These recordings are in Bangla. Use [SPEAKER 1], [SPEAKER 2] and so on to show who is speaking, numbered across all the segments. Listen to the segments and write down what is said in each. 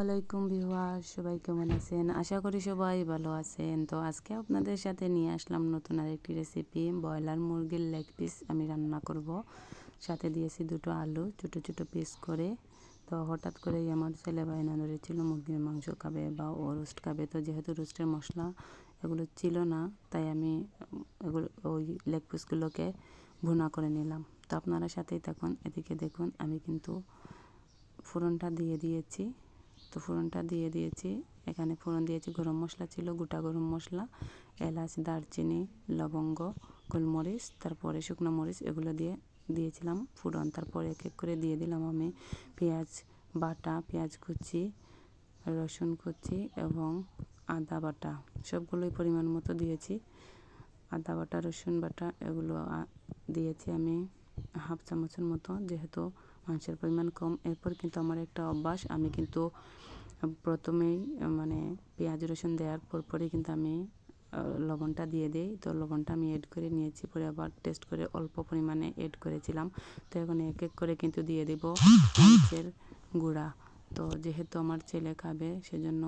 [SPEAKER 1] আলাইকুম ভিউয়ার সবাই কেমন আছেন? আশা করি সবাই ভালো আছেন। তো আজকে আপনাদের সাথে নিয়ে আসলাম নতুন আরেকটি রেসিপি ব্রয়লার মুরগির লেগ পিস আমি রান্না করব। সাথে দিয়েছি দুটো আলু, ছোটো ছোটো পিস করে। তো হঠাৎ করেই আমার ছেলে ভাই বাইনা ধরেছিল মুরগির মাংস খাবে বা ও রোস্ট খাবে। তো যেহেতু রোস্টের মশলা এগুলো ছিল না, তাই আমি এগুলো, ওই লেগ পিসগুলোকে ভুনা করে নিলাম। তো আপনারা সাথেই থাকুন, এদিকে দেখুন, আমি কিন্তু ফোড়নটা দিয়ে দিয়েছি। তো ফোড়নটা দিয়ে দিয়েছি। এখানে ফোড়ন দিয়েছি গরম মশলা ছিল, গোটা গরম মশলা, এলাচ, দারচিনি, লবঙ্গ, গোলমরিচ, তারপরে শুকনো মরিচ এগুলো দিয়ে দিয়েছিলাম ফোড়ন। তারপরে এক এক করে দিয়ে দিলাম আমি পেঁয়াজ বাটা, পেঁয়াজ কুচি, রসুন কুচি এবং আদা বাটা। সবগুলোই পরিমাণ মতো দিয়েছি। আদা বাটা, রসুন বাটা এগুলো দিয়েছি আমি হাফ চামচের মতো, যেহেতু মাংসের পরিমাণ কম। এরপর কিন্তু আমার একটা অভ্যাস, আমি কিন্তু প্রথমেই মানে পেঁয়াজ, রসুন দেওয়ার পর পরই কিন্তু আমি লবণটা দিয়ে দিই। তো লবণটা আমি এড করে নিয়েছি, পরে আবার টেস্ট করে অল্প পরিমাণে এড করেছিলাম। তো এখন এক এক করে কিন্তু দিয়ে দেব মরিচের গুঁড়া। তো যেহেতু আমার ছেলে খাবে, সেজন্য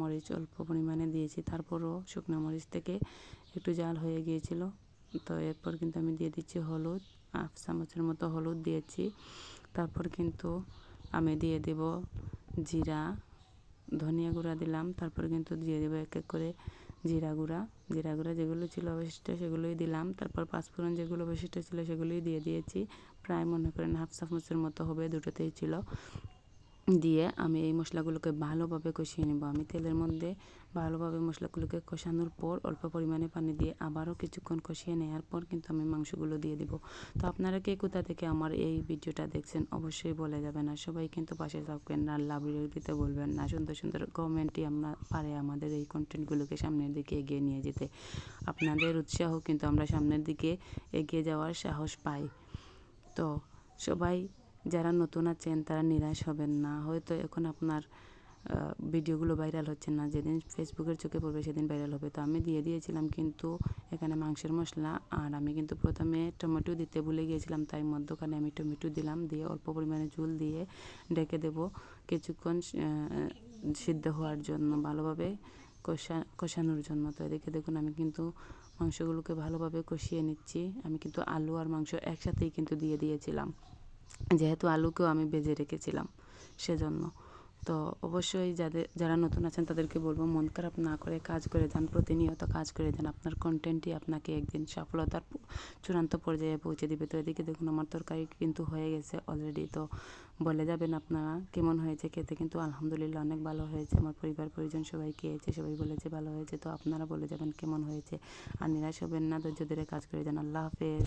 [SPEAKER 1] মরিচ অল্প পরিমাণে দিয়েছি। তারপরও শুকনো মরিচ থেকে একটু জাল হয়ে গিয়েছিল। তো এরপর কিন্তু আমি দিয়ে দিচ্ছি হলুদ হাফ চামচের মতো হলুদ দিয়েছি। তারপর কিন্তু আমি দিয়ে দেব জিরা, ধনিয়া গুঁড়া দিলাম। তারপর কিন্তু দিয়ে দেবো এক এক করে জিরা গুঁড়া। জিরা গুঁড়া যেগুলো ছিল অবশিষ্ট সেগুলোই দিলাম। তারপর পাঁচফোড়ন যেগুলো অবশিষ্ট ছিল সেগুলোই দিয়ে দিয়েছি। প্রায় মনে করেন হাফ চামচের মতো হবে, দুটোতেই ছিল। দিয়ে আমি এই মশলাগুলোকে ভালোভাবে কষিয়ে নেব। আমি তেলের মধ্যে ভালোভাবে মশলাগুলোকে কষানোর পর অল্প পরিমাণে পানি দিয়ে আবারও কিছুক্ষণ কষিয়ে নেওয়ার পর কিন্তু আমি মাংসগুলো দিয়ে দেব। তো আপনারা কে কোথা থেকে আমার এই ভিডিওটা দেখছেন অবশ্যই বলে যাবেন আর সবাই কিন্তু পাশে থাকবেন না দিতে বলবেন না। সুন্দর সুন্দর কমেন্টই আমরা পারে আমাদের এই কন্টেন্টগুলোকে সামনের দিকে এগিয়ে নিয়ে যেতে। আপনাদের উৎসাহ কিন্তু আমরা সামনের দিকে এগিয়ে যাওয়ার সাহস পাই। তো সবাই যারা নতুন আছেন, তারা নিরাশ হবেন না। হয়তো এখন আপনার ভিডিওগুলো ভাইরাল হচ্ছে না। যেদিন ফেসবুকের চোখে পড়বে, সেদিন ভাইরাল হবে। তো আমি দিয়ে দিয়েছিলাম কিন্তু এখানে মাংসের মশলা আর আমি কিন্তু প্রথমে টমেটো দিতে ভুলে গিয়েছিলাম, তাই মধ্যখানে আমি টমেটো দিলাম। দিয়ে অল্প পরিমাণে ঝুল দিয়ে ডেকে দেব। কিছুক্ষণ সিদ্ধ হওয়ার জন্য, ভালোভাবে কষা, কষানোর জন্য। তো এদিকে দেখুন, আমি কিন্তু মাংসগুলোকে ভালোভাবে কষিয়ে নিচ্ছি। আমি কিন্তু আলু আর মাংস একসাথেই কিন্তু দিয়ে দিয়েছিলাম। যেহেতু আলুকেও আমি বেজে রেখেছিলাম সেজন্য। তো অবশ্যই যাদের, যারা নতুন আছেন তাদেরকে বলব মন খারাপ না করে কাজ করে যান, প্রতিনিয়ত কাজ করে যান। আপনার কন্টেন্টই আপনাকে একদিন সফলতার চূড়ান্ত পর্যায়ে পৌঁছে দিবে। তো এদিকে দেখুন আমার তরকারি কিন্তু হয়ে গেছে অলরেডি তো বলে যাবেন আপনারা কেমন হয়েছে খেতে? কিন্তু আলহামদুলিল্লাহ অনেক ভালো হয়েছে। আমার পরিবার, পরিজন সবাই খেয়েছে, সবাই বলেছে ভালো হয়েছে। তো আপনারা বলে যাবেন কেমন হয়েছে। আর নিরাশ হবেন না, ধৈর্য ধরে কাজ করে যান। আল্লাহ হাফেজ।